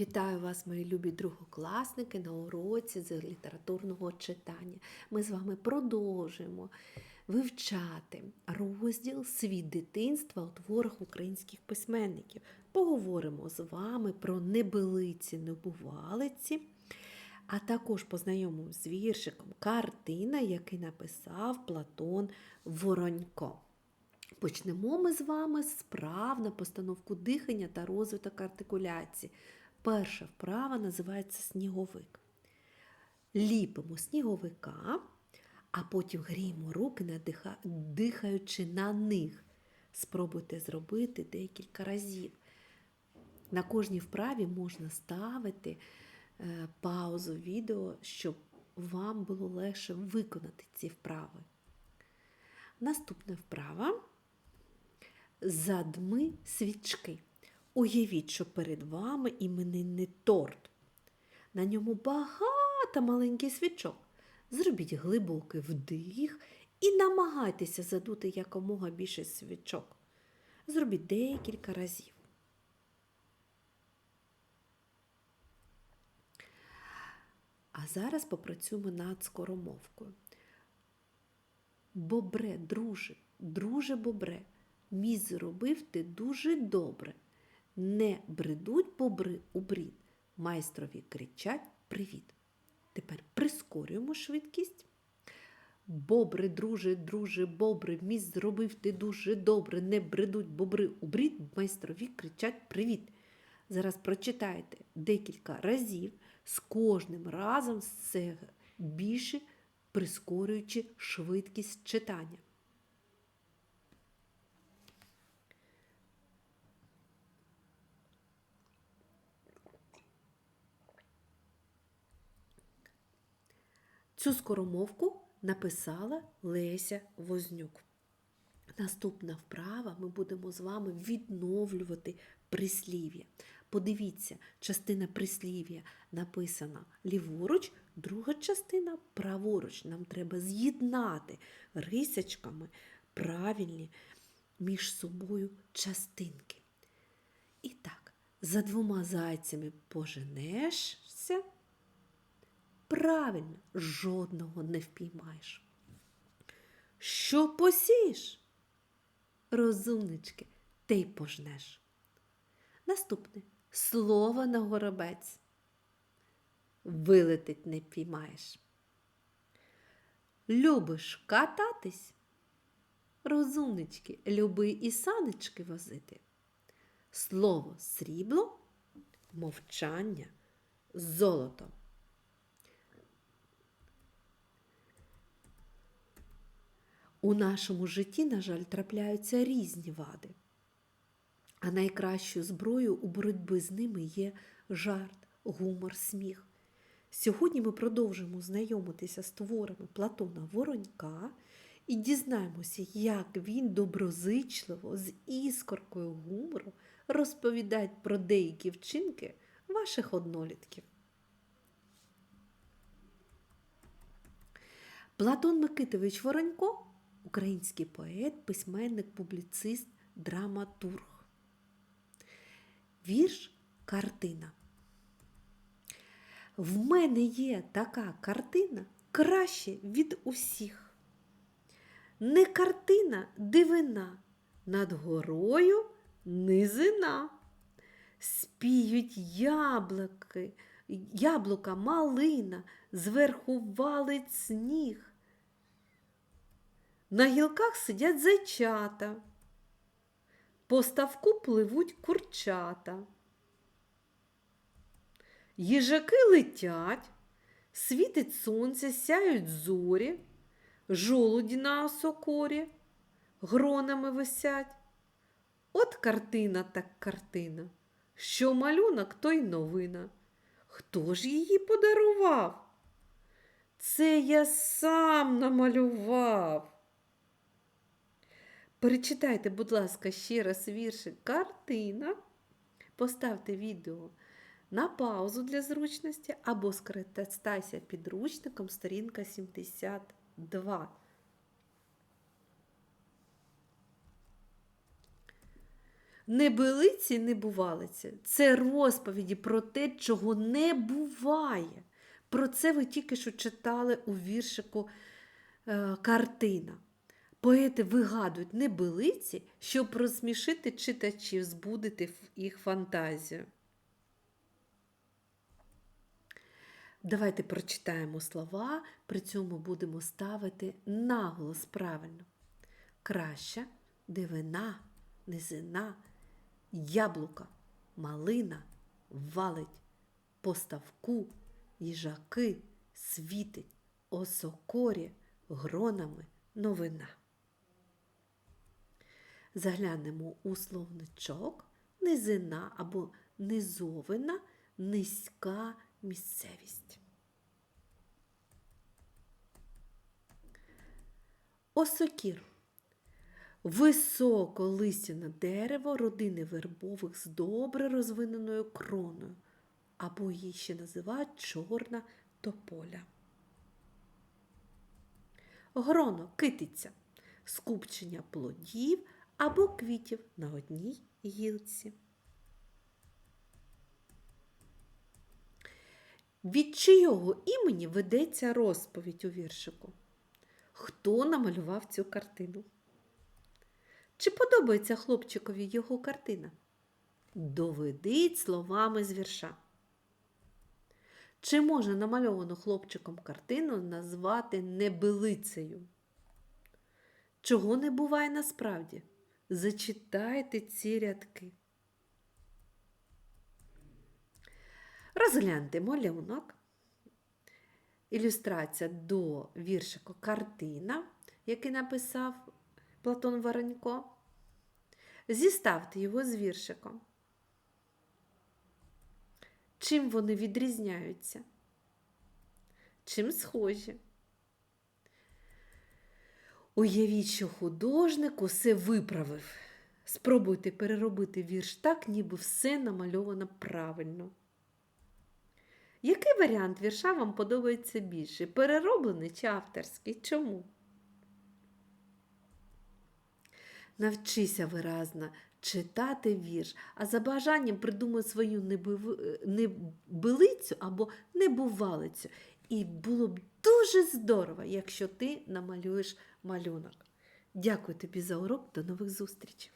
Вітаю вас, мої любі другокласники, на уроці з літературного читання. Ми з вами продовжуємо вивчати розділ Світ дитинства у творах українських письменників. Поговоримо з вами про небилиці, небувалиці, а також познайомимося з віршиком Картина, який написав Платон Воронько. Почнемо ми з вами з вправ на постановку дихання та розвиток артикуляції. Перша вправа називається сніговик. Ліпимо сніговика, а потім гріємо руки, дихаючи на них. Спробуйте зробити декілька разів. На кожній вправі можна ставити е, паузу відео, щоб вам було легше виконати ці вправи. Наступна вправа задми свічки. Уявіть, що перед вами іменинний торт. На ньому багато маленьких свічок. Зробіть глибокий вдих і намагайтеся задути якомога більше свічок. Зробіть декілька разів. А зараз попрацюємо над скоромовкою. Бобре, друже, друже бобре, мій зробив ти дуже добре. Не бредуть бобри у брід, майстрові кричать привіт. Тепер прискорюємо швидкість. Бобре, друже, друже, бобре, мій зробив ти дуже добре. Не бредуть бобри у брід, майстрові кричать привіт. Зараз прочитайте декілька разів, з кожним разом все більше прискорюючи швидкість читання. Цю скоромовку написала Леся Вознюк. Наступна вправа ми будемо з вами відновлювати прислів'я. Подивіться, частина прислів'я написана ліворуч, друга частина праворуч. Нам треба з'єднати рисячками правильні між собою частинки. І так, за двома зайцями поженешся. Правильно, жодного не впіймаєш. Що посієш? Розумнички, те й пожнеш. Наступне слово на горобець. Вилетить не впіймаєш. Любиш кататись? Розумнички, люби і санечки возити. Слово срібло, мовчання золото. У нашому житті, на жаль, трапляються різні вади. А найкращою зброєю у боротьбі з ними є жарт, гумор, сміх. Сьогодні ми продовжимо знайомитися з творами Платона Воронька і дізнаємося, як він доброзичливо з іскоркою гумору розповідає про деякі вчинки ваших однолітків. Платон Микитович Воронько український поет, письменник, публіцист, драматург. Вірш картина. В мене є така картина краще від усіх. Не картина дивина, над горою низина. Спіють яблуки, яблука малина, зверху валить сніг. На гілках сидять зайчата, по ставку пливуть курчата. Їжаки летять, світить сонце, сяють зорі, жолуді на осокорі, гронами висять. От картина так картина, що малюнок, то й новина. Хто ж її подарував? Це я сам намалював. Перечитайте, будь ласка, ще раз віршик картина. Поставте відео на паузу для зручності або скористайся підручником сторінка 72. Небилиці, небувалиці це розповіді про те, чого не буває. Про це ви тільки що читали у віршику е, картина. Поети вигадують небилиці, щоб розсмішити читачів, збудити їх фантазію. Давайте прочитаємо слова, при цьому будемо ставити наголос правильно. Краща, дивина, низина, яблука, малина, валить, поставку, їжаки, світить, осокорі, гронами, новина. Заглянемо у словничок, низина або низовина, низька місцевість. Осокір. Високолистяне дерево родини вербових з добре розвиненою кроною, або її ще називають чорна тополя. Гроно китиця скупчення плодів або квітів на одній гілці. Від чийого імені ведеться розповідь у віршику? Хто намалював цю картину? Чи подобається хлопчикові його картина? Доведіть словами з вірша. Чи можна намальовану хлопчиком картину назвати небилицею? Чого не буває насправді? Зачитайте ці рядки. Розгляньте малюнок. Ілюстрація до віршику Картина, який написав Платон Воронько. Зіставте його з віршиком. Чим вони відрізняються? Чим схожі? Уявіть, що художник усе виправив. Спробуйте переробити вірш так, ніби все намальовано правильно. Який варіант вірша вам подобається більше? Перероблений чи авторський? Чому? Навчися виразно читати вірш, а за бажанням придумай свою небилицю або небувалицю. І було б дуже здорово, якщо ти намалюєш малюнок. Дякую тобі за урок. До нових зустрічей!